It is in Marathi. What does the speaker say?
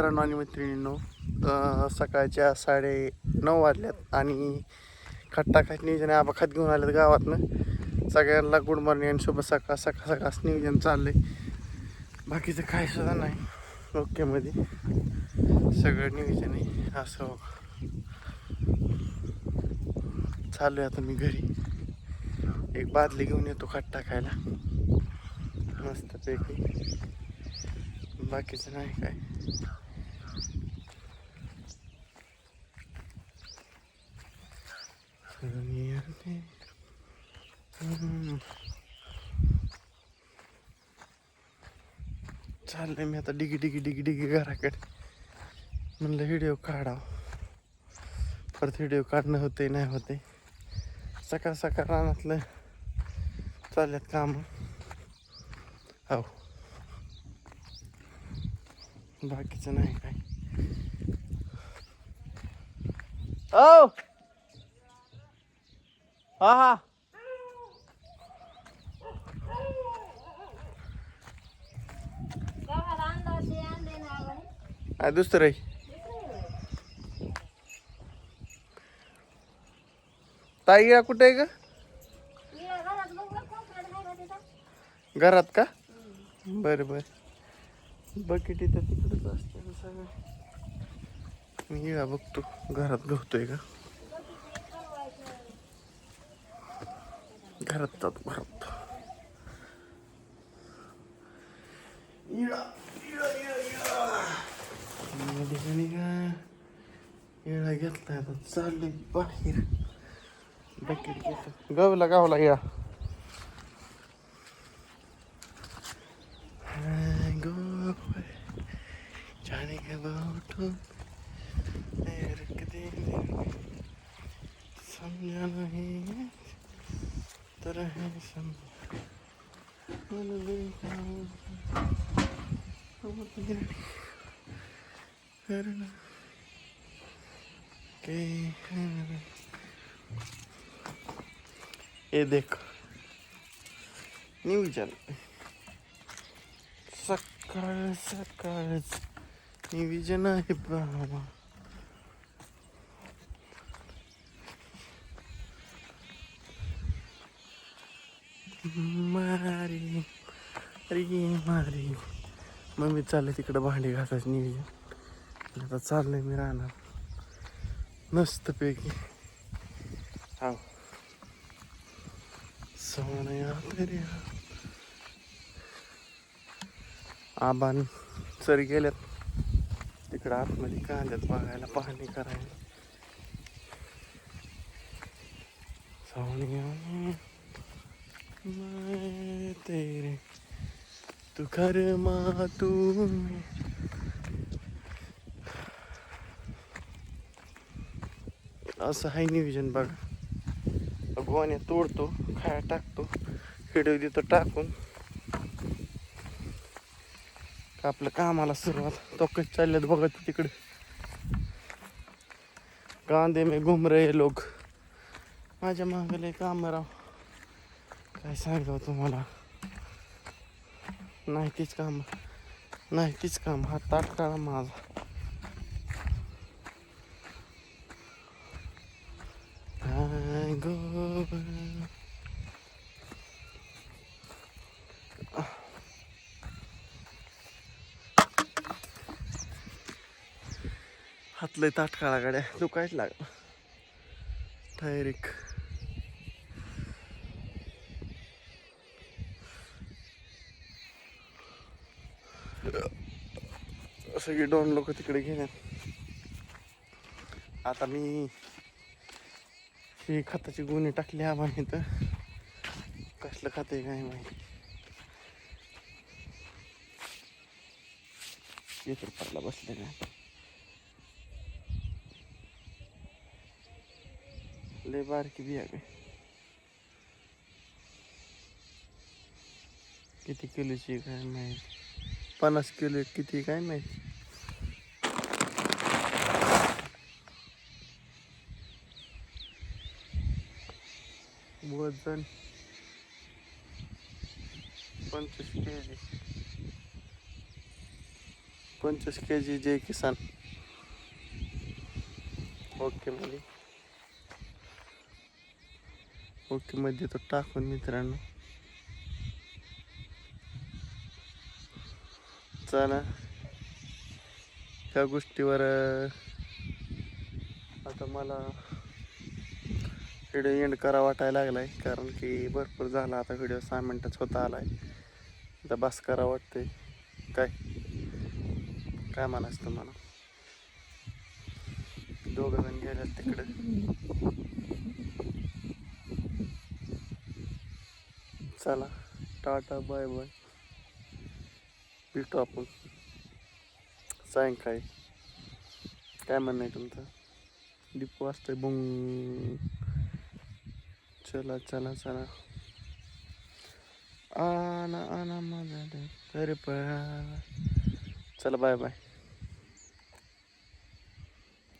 मित्रांनो आणि मैत्रिणींनो सकाळच्या साडे नऊ वाजल्यात आणि खट टाकायचं नियोजन आहे. घेऊन आलेत गावातनं. सगळ्यांना गुड मॉर्निंग आणि शुभ सकाळ. सकाळ सकाळच नियोजन चाललंय. बाकीचं काय सुद्धा नाही. ओकेमध्ये सगळं नियोजन आहे. असं हो. चालू आहे आता मी घरी. एक बादली घेऊन येतो खट टाकायला मस्तपैकी. बाकीचं नाही काय. चाललंय मी आता डिगी डिगी डिगी डिगी घराकडे. म्हणलं व्हिडिओ काढाव. परत व्हिडिओ काढणं होते नाही होते सकाळ सकाळ रानातलं चालल्यात काम. हो बाकीचं नाही काय. ओ हा हा. गावाला दुसरं आहे. ताई या कुठे आहे का घरात का? बरं बरं. बकेट इथं तिकडंच असते ना सगळं. मी बघतो घरात गवतोय का घरात जातो घरात इळा, का येळा घेतलाय आता. बाहेर. बकेट घेतो गावला गावला इळा जाने के बहुत समझा नहीं तर हे के ये देखो न्यूज सकाळ सकाळच निविजन आहे बाबा मारी. अरे मारी. मम्मी चाललं तिकडं भांडी घासायचं नियोजन आता चाललंय मी राहणार मस्तपैकी. पैकी सोनया तरी आबान सर गेल्यात. तिकडं आतमध्ये कांद्यात बघायला पाहणी करायला. सोनिया मैं तेरे तू कर मा तू असं आहे नियोजन बघा. गोवाने तोडतो खाया टाकतो हिडव देतो टाकून. आपलं कामाला सुरुवात. तो कच चालल्यात बघत तिकडे. कांदे मे घुम रहे लोक. माझ्या मागले काम राव. काय सांगावं तुम्हाला? नाही तीच काम नाही तीच काम. हा ताटकाळा माझा. I go back. गाड्या तो कायच लागला डायरेक्ट सगळी दोन लोक तिकडे घेण्यात आता मी ही खताची गुन्हे टाकली आम्हाला तर. कसलं खात आहे काय माहिती. येत पडला बसले नाही लय बारकी बिया काय किती किलोची आहे काय माहिती. पन्नास किलो किती काय माहिती? वजन पंचवीस के जी पंचवीस के जी जय किसान. ओके मध्ये ओके मध्ये तो टाकून मित्रांनो. चला. त्या गोष्टीवर आता मला व्हिडिओ एंड करा वाटायला लागलाय. कारण की भरपूर झाला आता व्हिडिओ सहा मिनटाच होता आलाय. आता बस करा वाटते काय? काय म्हणायचं तुम्हाला? दोघं जण गेल्यात तिकडे. चला टाटा बाय बाय. भेटू आपण. सायंकाळी. काय म्हणणं आहे तुमचं? दीप वाजतंय बुंग. चला चला चला. आना आना माझा चला बाय बाय.